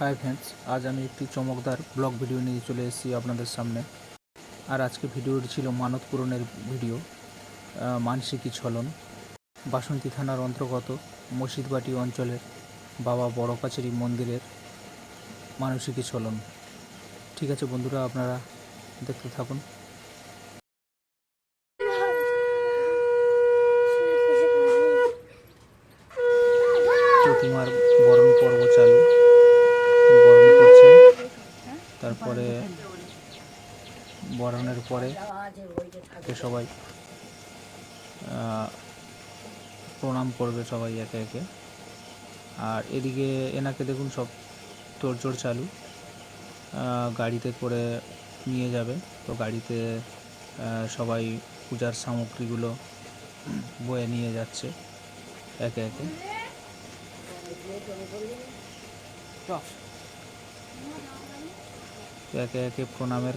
Hi friends আজ আমি একটি চমকদার ব্লগ ভিডিও নিয়ে চলে এসেছি আপনাদের সামনে। আর আজকে ভিডিওটি ছিল মানত পূরণের ভিডিও মানসিকী ছলন। বাসন্তী থানার অন্তর্গত মসজিদবাটি অঞ্চলের বাবা বড় কাছারি মন্দিরের মানসিকী ছলন। ঠিক আছে বন্ধুরা, আপনারা দেখতে থাকুন। প্রতিমার বরণ পর্ব চালু। তারপরে বরণের পরে সবাই প্রণাম করবে সবাই একে একে। আর এদিকে এনাকে দেখুন সব তোড়জোড় চালু। গাড়িতে করে নিয়ে যাবে। তো গাড়িতে সবাই পূজার সামগ্রীগুলো বয়ে নিয়ে যাচ্ছে একে একে। একে একে প্রণামের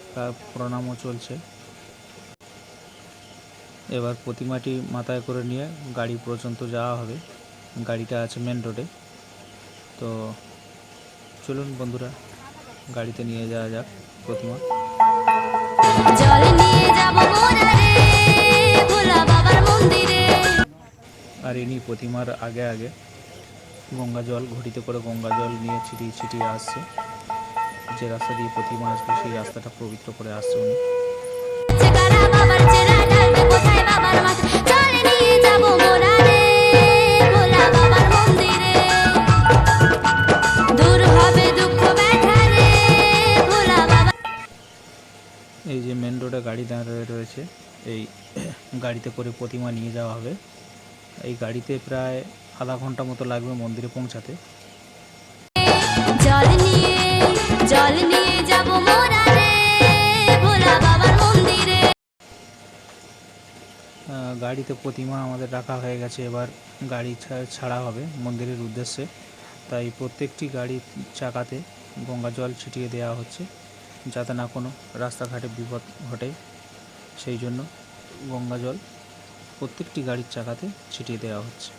প্রণামও চলছে। এবার প্রতিমাটি মাথায় করে নিয়ে গাড়ি পর্যন্ত যাওয়া হবে। গাড়িটা আছে মেন রোডে তো চলুন বন্ধুরা গাড়িতে নিয়ে যাওয়া যাক প্রতিমা। আর ইনি প্রতিমার আগে আগে গঙ্গা জল ঘটিতে করে গঙ্গা জল নিয়ে ছিটিয়ে ছিটিয়ে আসছে। যে রাস্তা দিয়ে প্রতিমা আসবে, সেই রাস্তাটা পবিত্র করে আসছে উনি। এই যে মেন রোডে গাড়ি দাঁড়িয়ে রয়েছে, এই গাড়িতে করে প্রতিমা নিয়ে যাওয়া হবে। এই গাড়িতে প্রায় আধা ঘণ্টা মতো লাগবে মন্দিরে পৌঁছাতে। জল নিয়ে জল নিয়ে যাব মোরা রে ভোলা বাবার মন্দিরে। গাড়িতে প্রতিমা আমাদের রাখা হয়ে গেছে, এবার গাড়ি ছাড়া হবে মন্দিরের উদ্দেশ্যে। তাই প্রত্যেকটি গাড়ির চাকাতে গঙ্গা জল ছিটিয়ে দেওয়া হচ্ছে, যাতে না কোনো রাস্তাঘাটে বিপদ ঘটে। সেই জন্য গঙ্গা জল প্রত্যেকটি গাড়ির চাকাতে ছিটিয়ে দেওয়া হচ্ছে।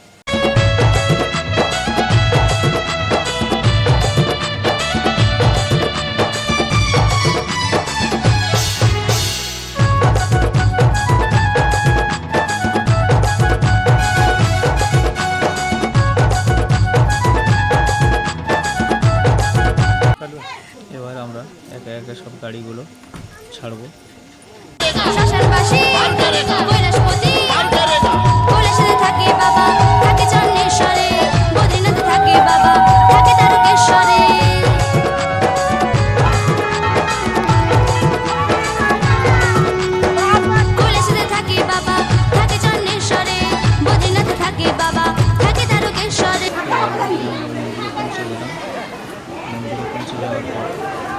তারকেশ্বরে। মন্দিরে পৌঁছে গেলাম মন্দিরে পৌঁছে যাওয়ার পর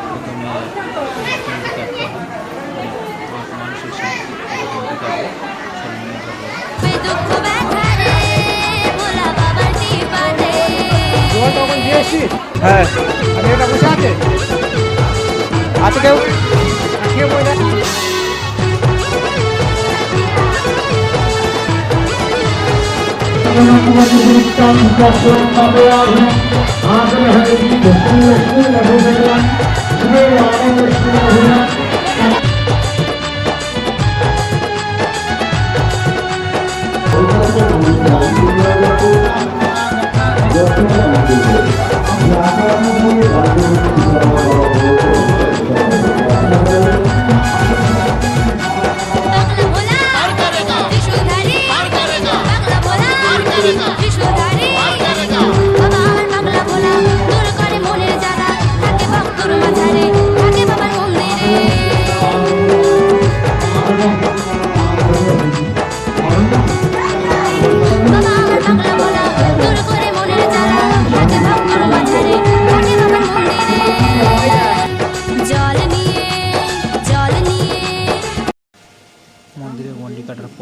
প্রথমে তখন দিয়েছি হ্যাঁ আমি এটা বসে আছে আছে কেউ কে বলে বাংলা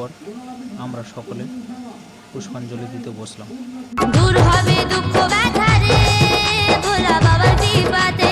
পর আমরা সকলে পুষ্পাঞ্জলি দিতে বসলাম। দূর হবে দুঃখ ব্যথা রে ভোলা বাবার কৃপাতে